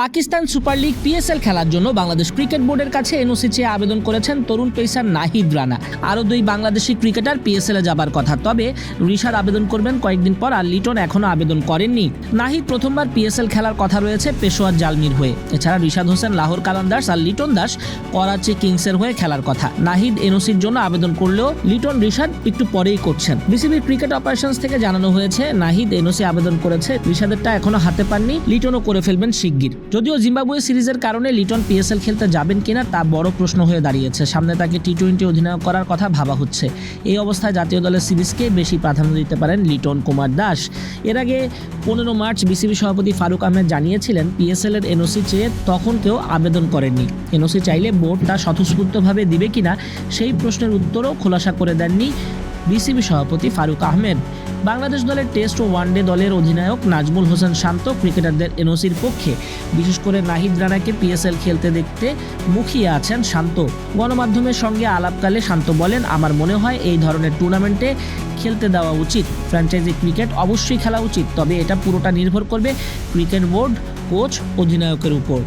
Pakistan super league PSL খেলার জন্য Bangladesh cricket বোর্ডের কাছে এনওসি চেয়ে আবেদন করেছেন তরুণ পেসার নাহিদ রানা। আরও দুই বাংলাদেশি ক্রিকেটার পিএসএল এ যাবার কথা। তবে ঋষাদ আবেদন করবেন কয়েকদিন পর আর লিটন এখনও আবেদন করেননি। নাহিদ প্রথমবার পিএসএল খেলার কথা রয়েছে পেশোয়ার জালমির হয়ে। এছাড়া ঋষাদ হোসেন, লাহোর কালান্দার্স আর লিটন দাস করাচি কিংসের হয়ে খেলার কথা। নাহিদ এনওসির জন্য আবেদন করলেও লিটন ঋষাদ একটু পরেই করছেন। বিসিবির ক্রিকেট অপারেশনস থেকে জানানো হয়েছে, নাহিদ এনওসি আবেদন করেছে ঋষাদেরটা এখনও হাতে পাননি, লিটনও করে ফেলবেন শিগগির। যদিও জিম্বাবুয়ে সিরিজের কারণে লিটন পিএসএল খেলতে যাবেন কিনা তা বড় প্রশ্ন হয়ে দাঁড়িয়েছে। সামনে তাকে টি টোয়েন্টি অধিনায়ক করার কথা ভাবা হচ্ছে। এই অবস্থায় জাতীয় দলের সিরিজকে বেশি প্রাধান্য দিতে পারেন লিটন কুমার দাস। এর আগে পনেরো মার্চ বিসিবি সভাপতি ফারুক আহমেদ জানিয়েছিলেন, পিএসএল এর এনওসি চেয়ে তখন কেউ আবেদন করেননি। এনওসি চাইলে বোর্ড তা স্বতঃস্ফূর্তভাবে দিবে কিনা সেই প্রশ্নের উত্তরও খোলাসা করে দেননি বিসিবি সভাপতি ফারুক আহমেদ। বাংলাদেশ দলের টেস্ট ও ওয়ানডে দলের অধিনায়ক নাজমুল হোসেন শান্ত ক্রিকেটারদের এনওসির পক্ষে, বিশেষ করে নাহিদ রানাকে পিএসএল খেলতে দেখতে মুখিয়ে আছেন শান্ত। গণমাধ্যমের সঙ্গে আলাপকালে শান্ত বলেন, আমার মনে হয় এই ধরনের টুর্নামেন্টে খেলতে দেওয়া উচিত। ফ্র্যাঞ্চাইজি ক্রিকেট অবশ্যই খেলা উচিত, তবে এটা পুরোটা নির্ভর করবে ক্রিকেট বোর্ড, কোচ, অধিনায়কের উপর।